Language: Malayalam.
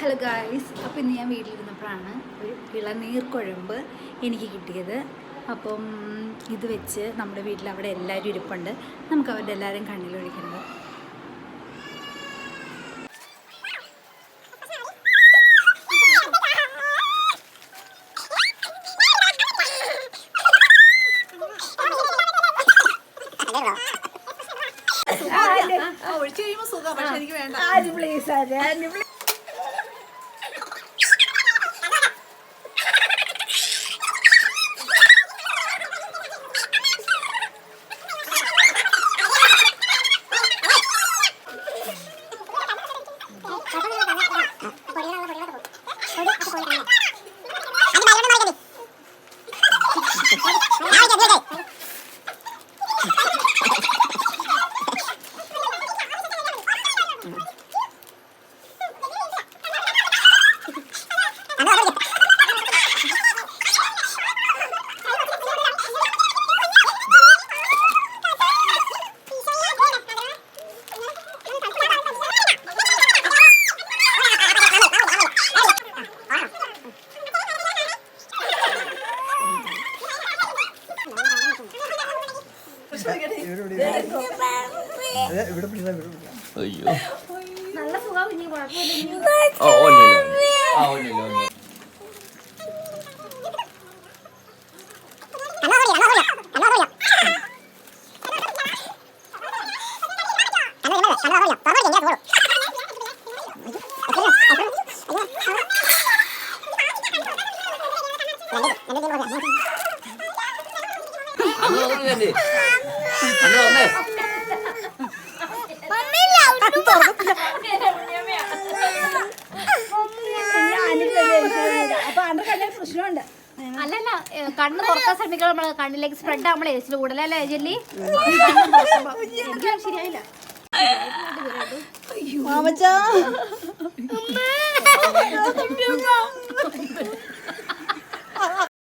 ഹലോ ഗായ്സ് അപ്പോൾ ഇന്ന് ഞാൻ വീട്ടിലിരുന്നപ്പോഴാണ് ഒരു ഇളനീർ കുഴമ്പ് എനിക്ക് കിട്ടിയത്. അപ്പം ഇത് വെച്ച് നമ്മുടെ വീട്ടിൽ അവിടെ എല്ലാവരും ഇരിപ്പുണ്ട്. നമുക്ക് അവരുടെ എല്ലാവരും കണ്ണിലൊഴിക്കുന്നത് ഒഴിച്ചു കഴിയുമ്പോൾ സുഖം പക്ഷെ എനിക്ക് വേണ്ട. ഇവിടെ പിടിക്കാം ഇവിടെ പിടിച്ചാ. അയ്യോ ഓ ഒന്നുമില്ല ആ ഒന്നുമില്ല ഒന്നുമില്ല അന്ന് അല്ലല്ല ഏ, കണ്ണ് തുറക്കാൻ ശ്രമിക്കുമ്പോൾ നമ്മൾ. കണ്ണിലേക്ക് സ്പ്രെഡ് ആവുമ്പോഴേ ഇച്ചിരി കൂടുതലല്ലേ ജെല്ലി? ശരിയായില്ല. മാമച്ചാ.